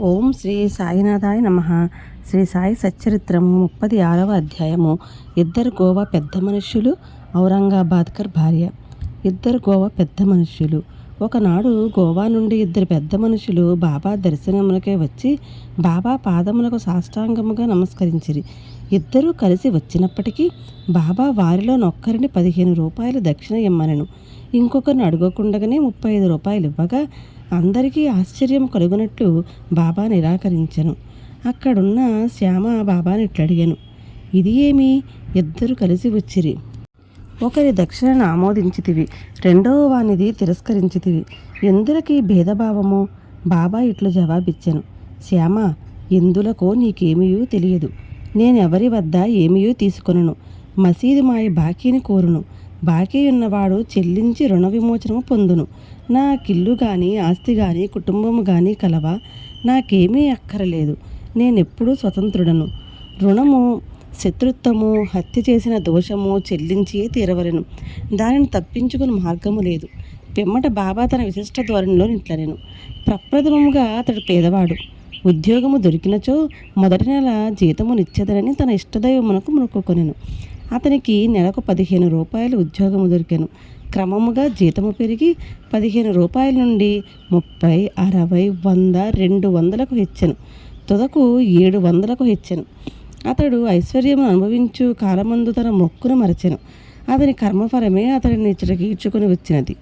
ఓం శ్రీ సాయినాథాయ నమ. శ్రీ సాయి సచ్చరిత్రము ముప్పది ఆరవ అధ్యాయము. ఇద్దరు గోవా పెద్ద మనుష్యులు ఔరంగాబాద్కర్ భార్య. ఇద్దరు గోవా పెద్ద మనుష్యులు. ఒకనాడు గోవా నుండి ఇద్దరు పెద్ద మనుషులు బాబా దర్శనములకే వచ్చి బాబా పాదములకు సాష్టాంగముగా నమస్కరించిరి. ఇద్దరూ కలిసి వచ్చినప్పటికీ బాబా వారిలో నొక్కరిని పదిహేను రూపాయలు దక్షిణ ఇమ్మనను. ఇంకొకరిని అడగకుండగానే ముప్పై ఐదు రూపాయలు ఇవ్వగా అందరికీ ఆశ్చర్యం కలుగునట్లు బాబా నిరాకరించను. అక్కడున్న శ్యామ బాబాని ఇట్లడిగాను. ఇది ఏమి? ఇద్దరు కలిసి వచ్చిరి. ఒకరి దక్షిణను ఆమోదించితివి. రెండవ వానిది తిరస్కరించితివి. ఎందులకి భేదభావము? బాబా ఇట్లు జవాబిచ్చాను. శ్యామ ఎందులకో నీకేమీయూ తెలియదు. నేనెవరి వద్ద ఏమీయూ తీసుకొనను. మసీదు మాయ బాకీని కోరును. బాకీ ఉన్నవాడు చెల్లించి రుణ విమోచనము పొందును. నాకిల్లు కానీ ఆస్తి కానీ కుటుంబము కానీ కలవా నాకేమీ అక్కరలేదు. నేనెప్పుడూ స్వతంత్రుడను. రుణము శత్రుత్వము హత్య చేసిన దోషము చెల్లించియే తీరవలెను దానిని తప్పించుకుని మార్గము లేదు. పిమ్మట బాబా తన విశిష్ట ధోరణిలో నిట్లనెను. ప్రప్రథమముగా అతడు పేదవాడు. ఉద్యోగము దొరికినచో మొదటి నెల జీతము నిచ్చేదనని తన ఇష్టదైవమునకు మొక్కుకొనెను. అతనికి నెలకు పదిహేను రూపాయలు ఉద్యోగము దొరికాను. క్రమముగా జీతము పెరిగి పదిహేను రూపాయల నుండి ముప్పై అరవై వంద రెండు వందలకు హెచ్చాను. తుదకు ఏడు వందలకు హెచ్చాను. అతడు ఐశ్వర్యమును అనుభవించు కాలమందు తన మొక్కును మరచెను. అతని కర్మఫలమే అతడిని ఇచ్చటికి వచ్చినది.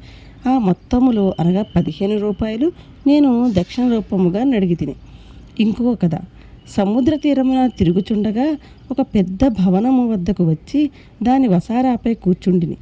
ఆ మొత్తములో అనగా పదిహేను రూపాయలు నేను దక్షిణ రూపముగా నడిగి తిని ఇంకొక కథ. సముద్ర తీరమున తిరుగుచుండగా ఒక పెద్ద భవనము వద్దకు వచ్చి దాని వసారాపై కూర్చుండిని.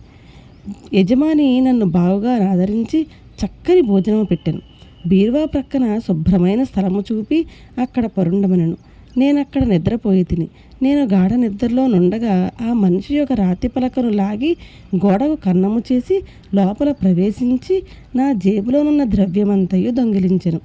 యజమాని నన్ను బావుగా ఆదరించి చక్కని భోజనము పెట్టాను. బీరువా ప్రక్కన శుభ్రమైన స్థలము చూపి అక్కడ పరుండమనను. నేను అక్కడ నిద్రపోయి తిని నేను గాఢ నిద్రలో నుండగా ఆ మనిషి యొక్క రాతి పలకను లాగి గోడకు కన్నము చేసి లోపల ప్రవేశించి నా జేబులోనున్న ద్రవ్యమంతయు దొంగిలించను.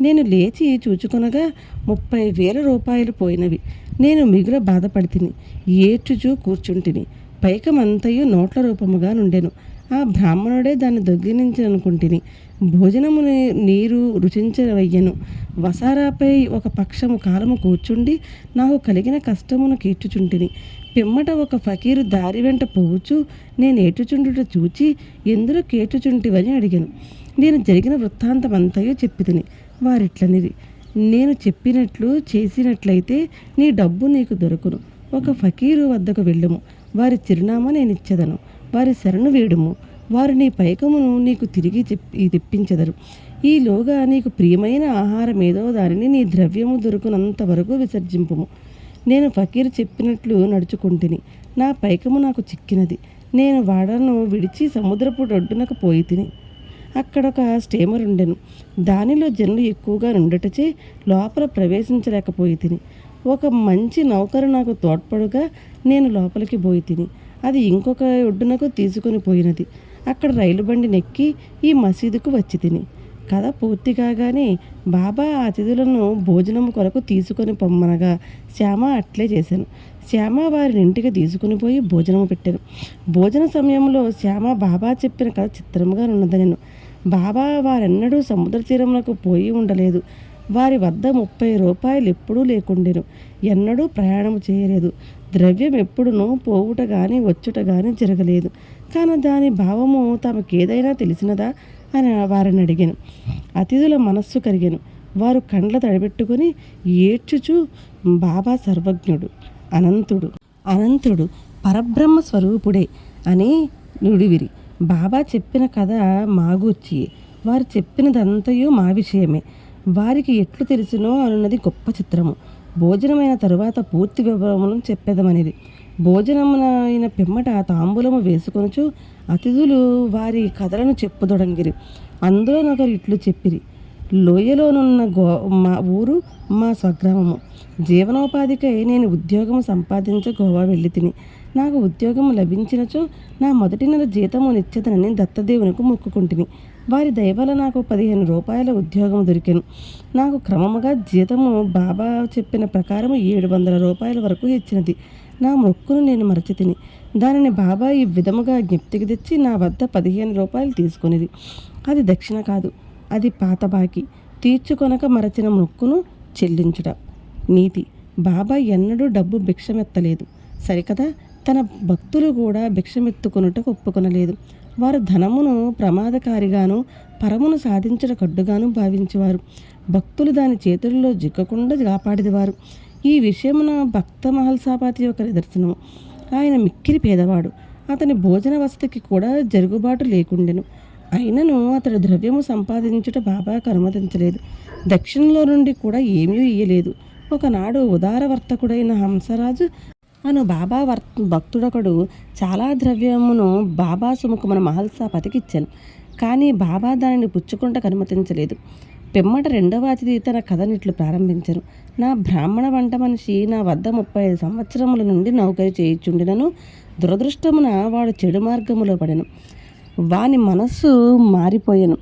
నేను లేచి చూచుకొనగా ముప్పై వేల రూపాయలు పోయినవి. నేను మిగుల బాధపడితిని ఏడ్చుచూ కూర్చుంటిని. పైకమంతయు నోట్ల రూపముగా నుండెను. ఆ బ్రాహ్మణుడే దాన్ని దొంగిలించనుకుంటుని. భోజనము నీరు రుచించవయ్యను. వసారాపై ఒక పక్షము కాలము కూర్చుండి నాకు కలిగిన కష్టమును కీర్చుచుంటిని. పిమ్మట ఒక ఫకీరు దారి వెంట పోవచ్చు నేను ఏటుచుండుట చూచి ఎందులో కేటుచుంటివని అడిగాను. నేను జరిగిన వృత్తాంతమంతయు చెప్పితిని. వారిట్లనిది? నేను చెప్పినట్లు చేసినట్లయితే నీ డబ్బు నీకు దొరకును. ఒక ఫకీరు వద్దకు వెళ్ళము. వారి చిరునామా నేను ఇచ్చేదను వారి శరణు వేడుము. వారు నీ పైకమును నీకు తిరిగి చెప్పి తెప్పించెదరు ఈలోగా నీకు ప్రియమైన ఆహారం ఏదో దానిని నీ ద్రవ్యము దొరుకునంత వరకు విసర్జింపుము. నేను ఫకీర్ చెప్పినట్లు నడుచుకుంటుని. నా పైకము నాకు చిక్కినది. నేను వాడను విడిచి సముద్రపు ఒడ్డునకు పోయి తిని అక్కడ ఒక స్టీమర్ ఉండెను. దానిలో జనులు ఎక్కువగా ఉండటచే లోపల ప్రవేశించలేకపోయి తిని ఒక మంచి నౌకరు నాకు తోడ్పడుగా నేను లోపలికి పోయి తిని అది ఇంకొక ఒడ్డునకు తీసుకొని పోయినది. అక్కడ రైలు బండి నెక్కి ఈ మసీదుకు వచ్చి తిని కథ పూర్తి కాగానే బాబా అతిథులను భోజనం కొరకు తీసుకొని పొమ్మనగా శ్యామ అట్లే చేశాను. శ్యామ వారిని ఇంటికి తీసుకుని పోయి భోజనం పెట్టాను. భోజన సమయంలో శ్యామ బాబా చెప్పిన కథ చిత్రముగా ఉన్నదనెను బాబా వారెన్నడూ సముద్ర తీరములకు పోయి ఉండలేదు. వారి వద్ద ముప్పై రూపాయలు ఎప్పుడూ లేకుండెను. ఎన్నడూ ప్రయాణం చేయలేదు. ద్రవ్యం ఎప్పుడునూ పోవుట కానీ వచ్చుట కానీ జరగలేదు. కానీ దాని భావము తమకేదైనా తెలిసినదా? అని వారిని అడిగాను. అతిథుల మనస్సు కరిగాను. వారు కండ్ల తడబెట్టుకుని ఏడ్చుచు బాబా సర్వజ్ఞుడు అనంతుడు అనంతుడు పరబ్రహ్మ స్వరూపుడే అని నుడివిరి. బాబా చెప్పిన కథ మాగూర్చి. వారు చెప్పినదంతయు మా విషయమే. వారికి ఎట్లు తెలిసినో అనున్నది గొప్ప చిత్రము. భోజనమైన తరువాత పూర్తి వివరములను చెప్పేదమనేది. భోజనమునైన పిమ్మట తాంబూలము వేసుకొనుచు అతిథులు వారి కథలను చెప్పుదొడంగిరి. అందులో నొకరు ఇట్లు చెప్పిరి. లోయలోనున్న గో మా ఊరు మా స్వగ్రామము. జీవనోపాధికై నేను ఉద్యోగము సంపాదించ గోవా వెళ్ళి తిని నాకు ఉద్యోగం లభించినచో నా మొదటి నెల జీతము నిత్యతనని దత్తదేవునికి మొక్కుకుంటుని వారి దయవల నాకు పదిహేను రూపాయల ఉద్యోగం దొరికాను. నాకు క్రమముగా జీతము బాబా చెప్పిన ప్రకారం ఏడు వందల రూపాయల వరకు ఇచ్చినది. నా మొక్కును నేను మరచితిని. దానిని బాబా ఈ విధముగా జ్ఞప్తికి తెచ్చి నా వద్ద పదిహేను రూపాయలు తీసుకునేది అది దక్షిణ కాదు అది పాత బాకి. తీర్చుకొనక మరచిన మొక్కును చెల్లించుట. నీతి బాబా ఎన్నడూ డబ్బు భిక్షమెత్తలేదు. సరికదా? తన భక్తులు కూడా భిక్షమెత్తుకొనుటకు ఒప్పుకొనలేదు. వారు ధనమును ప్రమాదకారిగాను పరమును సాధించట కడ్డుగాను భావించేవారు. భక్తులు దాని చేతుల్లో జిక్కకుండా కాపాడేదివారు ఈ విషయమున భక్త మహల్సాపాతి యొక్క నిదర్శనము ఆయన మిక్కిరి పేదవాడు. అతని భోజన వసతికి కూడా జరుగుబాటు లేకుండెను. అయినను అతడు ద్రవ్యము సంపాదించుట బాబాకు అనుమతించలేదు. దక్షిణలో నుండి కూడా ఏమీ ఇయ్యలేదు. ఒకనాడు ఉదారవర్తకుడైన హంసరాజు అను బాబా వర్ భక్తుడొకడు చాలా ద్రవ్యమును బాబా సుముఖమున మహల్సా పతికిచ్చాను కానీ బాబా దానిని పుచ్చుకుంటకు అనుమతించలేదు పిమ్మట రెండవ అతిథి తన కథనిట్లు ప్రారంభించను. నా బ్రాహ్మణ వంట మనిషి నా వద్ద ముప్పై ఐదు సంవత్సరముల నుండి నౌకరి చేయుచుండినను దురదృష్టమున వాడు చెడు మార్గములో పడెను. వాని మనస్సు మారిపోయాను.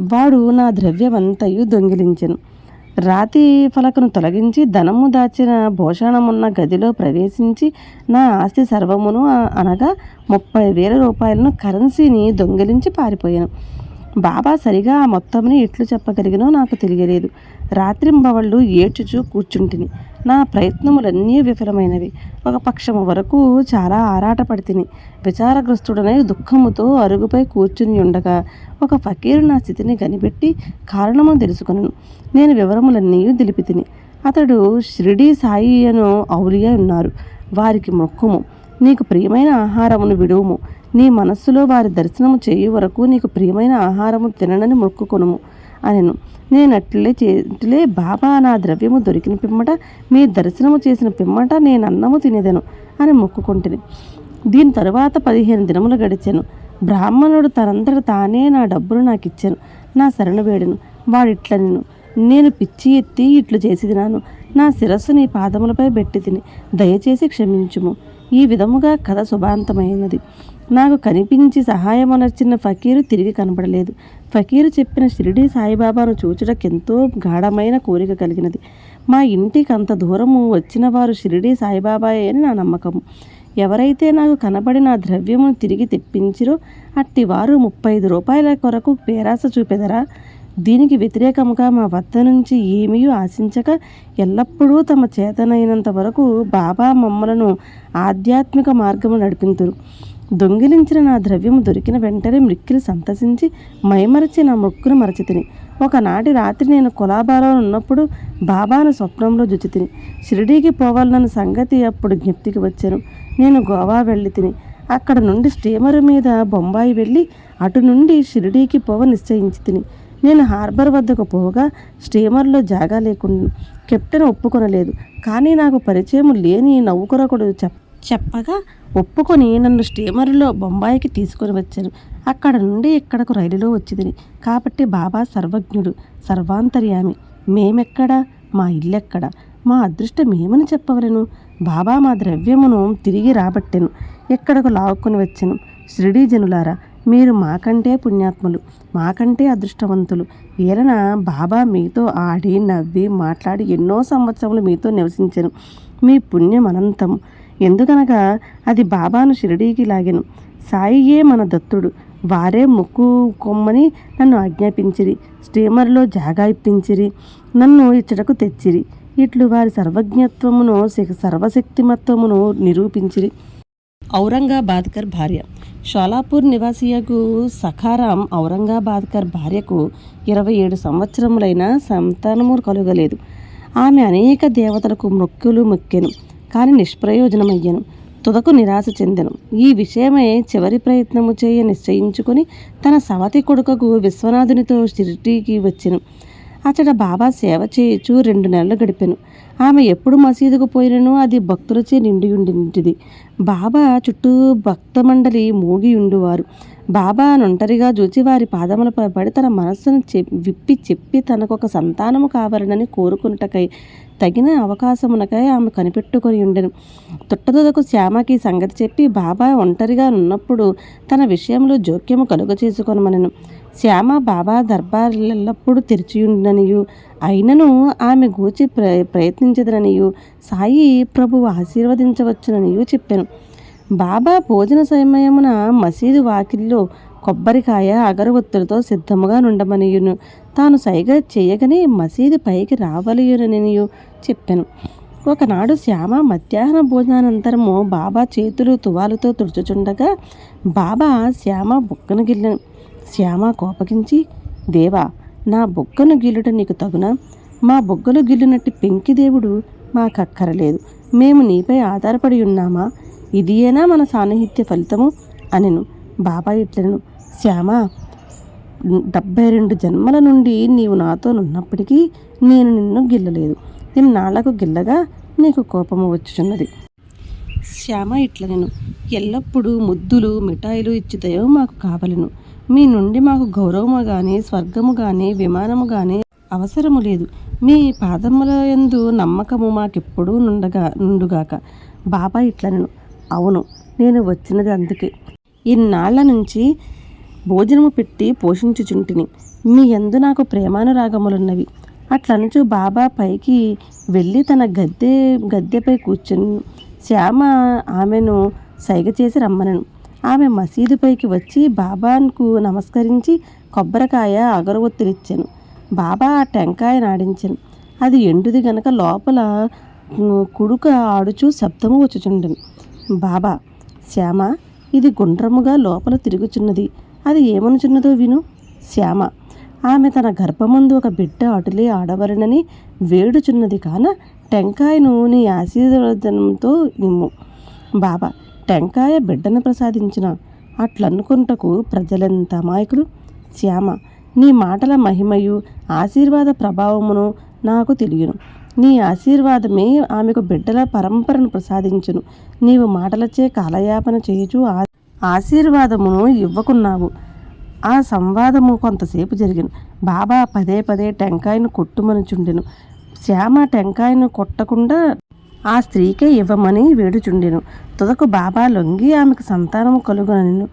వాడు నా ద్రవ్యమంతయు దొంగిలించెను. రాతి ఫలకను తొలగించి ధనము దాచిన భూషణమున్న గదిలో ప్రవేశించి నా ఆస్తి సర్వమును అనగా ముప్పై వేల రూపాయలను కరెన్సీని దొంగిలించి పారిపోయాను. బాబా సరిగా ఆ మొత్తంని ఎట్లు చెప్పగలిగినో నాకు తెలియలేదు. రాత్రింబవళ్ళు ఏడ్చుచూ కూర్చుంటిని. నా ప్రయత్నములన్నీ విఫలమైనవి. ఒక పక్షము వరకు చాలా ఆరాటపడి తిని విచారగ్రస్తుడనై దుఃఖముతో అరుగుపై కూర్చుని ఉండగా ఒక ఫకీరు నా స్థితిని కనిపెట్టి కారణము తెలుసుకును నేను వివరములన్నీ తెలిపి తిని అతడు షిరిడి సాయి అను ఔలియా ఉన్నారు. వారికి మొక్కుము. నీకు ప్రియమైన ఆహారమును విడువుము. నీ మనస్సులో వారి దర్శనము చేయు వరకు నీకు ప్రియమైన ఆహారము తిననని మొక్కుకొనుము అనెను. నేను అట్లే చేట్లే బాబా నా ద్రవ్యము దొరికిన పిమ్మట మీ దర్శనము చేసిన పిమ్మట నేను అన్నము తినేదను అని మొక్కుకుంటుని. దీని తరువాత పదిహేను దినములు గడిచాను. బ్రాహ్మణుడు తనంతట తానే నా డబ్బులు నాకు ఇచ్చాను నా శరణు వేడెను. వాడిట్ల నేను నేను పిచ్చి ఎత్తి ఇట్లు చేసిదినాను. నా శిరస్సు నీ పాదములపై పెట్టి తిని దయచేసి క్షమించుము. ఈ విధముగా కథ శుభాంతమైనది. నాకు కనిపించి సహాయమనర్చిన ఫకీరు తిరిగి కనబడలేదు. ఫకీరు చెప్పిన షిరిడి సాయిబాబాను చూచుటకెంతో గాఢమైన కోరిక కలిగినది. మా ఇంటికి అంత దూరము వచ్చిన వారు షిరిడి సాయిబాబాయే అని నా నమ్మకము. ఎవరైతే నాకు కనబడి నా ద్రవ్యమును తిరిగి తెప్పించిరో అట్టి వారు ముప్పై ఐదు రూపాయల కొరకు పేరాస చూపెదరా. దీనికి వ్యతిరేకముగా మా వద్ద నుంచి ఏమీ ఆశించక ఎల్లప్పుడూ తమ చేతనైనంత వరకు బాబా మమ్మలను ఆధ్యాత్మిక మార్గము నడిపింతురు. దొంగిలించిన నా ద్రవ్యము దొరికిన వెంటనే మృక్కిలు సంతసించి మైమరచి నా మొక్కును మరచితిని. ఒకనాటి రాత్రి నేను కులాబాలో ఉన్నప్పుడు బాబాను స్వప్నంలో జుచితిని. షిరిడీకి పోవాలన్న సంగతి అప్పుడు జ్ఞప్తికి వచ్చాను. నేను గోవా వెళ్ళి తిని అక్కడ నుండి స్టీమర్ మీద బొంబాయి వెళ్ళి అటు నుండి షిరిడీకి పోవ నిశ్చయించి తిని నేను హార్బర్ వద్దకు పోగా స్టీమర్లో జాగా లేకుండా కెప్టెన్ ఒప్పుకొనలేదు. కానీ నాకు పరిచయం లేని నౌకరకుడు చెప్ చెప్పగా ఒప్పుకొని నన్ను స్టీమర్లో బొంబాయికి తీసుకొని వచ్చాను. అక్కడ నుండి ఇక్కడకు రైలులో వచ్చింది కాబట్టి బాబా సర్వజ్ఞుడు సర్వాంతర్యామి. మేమెక్కడా? మా ఇల్లెక్కడ? మా అదృష్టం ఏమని చెప్పవలను? బాబా మా ద్రవ్యమును తిరిగి రాబట్టెను. ఎక్కడకు లాక్కుని వచ్చాను. షిరిడీ జనులారా మీరు మాకంటే పుణ్యాత్ములు మాకంటే అదృష్టవంతులు. ఏలన బాబా మీతో ఆడి నవ్వి మాట్లాడి ఎన్నో సంవత్సరములు మీతో నివసించను. మీ పుణ్యం అనంతం ఎందుకనగా అది బాబాను షిరిడీకి లాగెను. సాయియే మన దత్తుడు. వారే ముక్కు కొమ్మని నన్ను ఆజ్ఞాపించిరి. స్టీమర్లో జాగా ఇప్పించిరి. నన్ను ఇచ్చటకు తెచ్చిరి. ఇట్లు వారి సర్వజ్ఞత్వమును సర్వశక్తిమత్వమును నిరూపించిరి. ఔరంగాబాద్కర్ భార్య. షోలాపూర్ నివాసియకు సఖారాం ఔరంగాబాద్కర్ భార్యకు ఇరవై ఏడు సంవత్సరములైన సంతానము కలుగలేదు. ఆమె అనేక దేవతలకు మొక్కులు మొక్కెను. కానీ నిష్ప్రయోజనమయ్యను. తుదకు నిరాశ చెందెను. ఈ విషయమై చివరి ప్రయత్నము చేయ నిశ్చయించుకొని తన సవతి కొడుకకు విశ్వనాథునితో షిరిటీకి వచ్చెను. అతడ బాబా సేవ చేయుచు రెండు నెలలు గడిపెను. ఆమె ఎప్పుడు మసీదుకు పోయినను అది భక్తులచే నిండి ఉండింటిది బాబా చుట్టూ భక్త మండలి మూగి ఉండువారు బాబా ఒంటరిగా చూచి వారి పాదములపై పడి తన మనస్సును చె- విప్పి చెప్పి తనకొక సంతానము కావాలనని కోరుకున్నటకై తగిన అవకాశమునకై ఆమె కనిపెట్టుకొని ఉండెను. తుట్టదొదకు శ్యామకి సంగతి చెప్పి బాబా ఒంటరిగా ఉన్నప్పుడు తన విషయంలో జోక్యము కలుగ చేసుకొనమనను. శ్యామ బాబా దర్బార్లప్పుడు ఎల్లప్పుడూ తెరిచియుండనియు అయినను ఆమె గూచి ప్ర ప్రయత్నించదననియు సాయి ప్రభువు ఆశీర్వదించవచ్చుననియు చెప్పాను. బాబా భోజన సమయమున మసీదు వాకిల్లో కొబ్బరికాయ అగరవత్తులతో సిద్ధముగా నుండమనియును. తాను సైగ చేయగనే మసీదు పైకి రావలయుననియు చెప్పాను. ఒకనాడు శ్యామ మధ్యాహ్న భోజనానంతరము బాబా చేతులు తువాలుతో తుడుచుచుండగా బాబా శ్యామ బుక్కను గిల్లెను. శ్యామ కోపగించి దేవా నా బుగ్గను గిల్లుట నీకు తగునా? మా బొగ్గలు గిల్లినట్టు పెంకిదేవుడు మాకక్కరలేదు. మేము నీపై ఆధారపడి ఉన్నామా? ఇదియేనా మన సాన్నిహిత్య ఫలితము? అనెను. బాబా ఇట్లను శ్యామ డెబ్బై రెండు జన్మల నుండి నీవు నాతో ఉన్నప్పటికీ నేను నిన్ను గిల్లలేదు. నేను నాళ్ళకు గిల్లగా నీకు కోపము వచ్చుచున్నది. శ్యామ ఇట్ల నేను ఎల్లప్పుడూ ముద్దులు మిఠాయిలు ఇచ్చుతాయో మాకు కావలను. మీ నుండి మాకు గౌరవము కానీ స్వర్గము కానీ విమానము కానీ అవసరము లేదు. మీ పాదముల యందు నమ్మకము మాకెప్పుడూ నుండగా నుండుగాక. బాబా ఇట్లనను. అవును నేను వచ్చినది అందుకే. ఇన్నాళ్ళ నుంచి భోజనము పెట్టి పోషించుచుంటిని. మీ ఎందు నాకు ప్రేమానురాగములున్నవి. అట్లనుచు బాబా పైకి వెళ్ళి తన గద్దె గద్దెపై కూర్చుని శ్యామ ఆమెను సైగ చేసి రమ్మనను. ఆమె మసీదు పైకి వచ్చి బాబాకు నమస్కరించి కొబ్బరికాయ అగరవత్తులిచ్చాను బాబా ఆ టెంకాయ నాడించాను. అది ఎండుది గనక లోపల కుడుక ఆడుచు శబ్దము వచ్చుచుండెను. బాబా శ్యామ ఇది గుండ్రముగా లోపల తిరుగుచున్నది. అది ఏమనుచున్నదో విను. శ్యామ ఆమె తన గర్భమందు ఒక బిడ్డ అటులే ఆడవలనని వేడుచున్నది కాన టెంకాయను నీ ఆశీర్వదనంతో నిమ్ము. బాబా టెంకాయ బిడ్డను ప్రసాదించిన అట్లనుకుంటకు ప్రజలెంత అమాయకులు? శ్యామ నీ మాటల మహిమయు ఆశీర్వాద ప్రభావమును నాకు తెలియను. నీ ఆశీర్వాదమే ఆమెకు బిడ్డల పరంపరను ప్రసాదించును. నీవు మాటలచే కాలయాపన చేయుచు ఆ- ఆశీర్వాదమును ఇవ్వకున్నావు. ఆ సంవాదము కొంతసేపు జరిగింది బాబా పదే పదే టెంకాయను కొట్టుమనుచుండెను. శ్యామ టెంకాయను కొట్టకుండా ఆ స్త్రీకే ఇవ్వమని వేడుచుండెను. తుదకు బాబా లొంగి ఆమెకు సంతానము కలుగునను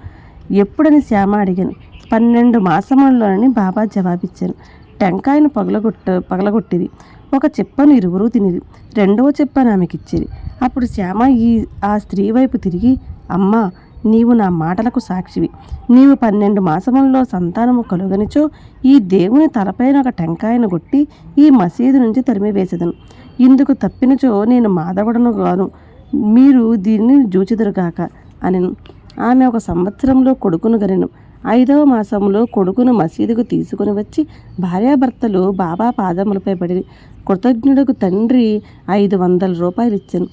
ఎప్పుడని శ్యామ అడిగాను. పన్నెండు మాసములలోనని బాబా జవాబిచ్చాను. టెంకాయను పగలగొట్ట పగలగొట్టిది. ఒక చెప్పను ఇరువురు తినిది రెండవ చెప్పను ఆమెకిచ్చిరి అప్పుడు శ్యామ ఈ ఆ స్త్రీ వైపు తిరిగి అమ్మా నీవు నా మాటలకు సాక్షివి. నీవు పన్నెండు మాసములలో సంతానము కలుగనిచో ఈ దేవుని తలపైన ఒక టెంకాయను కొట్టి ఈ మసీదు నుంచి తరిమివేసేదను. ఇందుకు తప్పినచో నేను మాధవుడను గాను మీరు దీన్ని జూచిదురుగాక అనెను. ఆమె ఒక సంవత్సరంలో కొడుకును గనెను. ఐదవ మాసంలో కొడుకును మసీదుకు తీసుకుని వచ్చి భార్యాభర్తలు బాబా పాదములపై పడి కృతజ్ఞుడకు తండ్రి ఐదు వందల రూపాయలు ఇచ్చాను.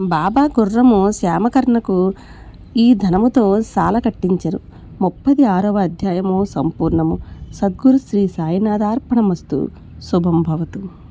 బాబా గుర్రము శ్యామకర్ణకు ఈ ధనముతో సాల కట్టించరు. ముప్పది ఆరవ అధ్యాయము సంపూర్ణము. సద్గురు శ్రీ సాయినాథార్పణమస్తు. శుభం భవతు.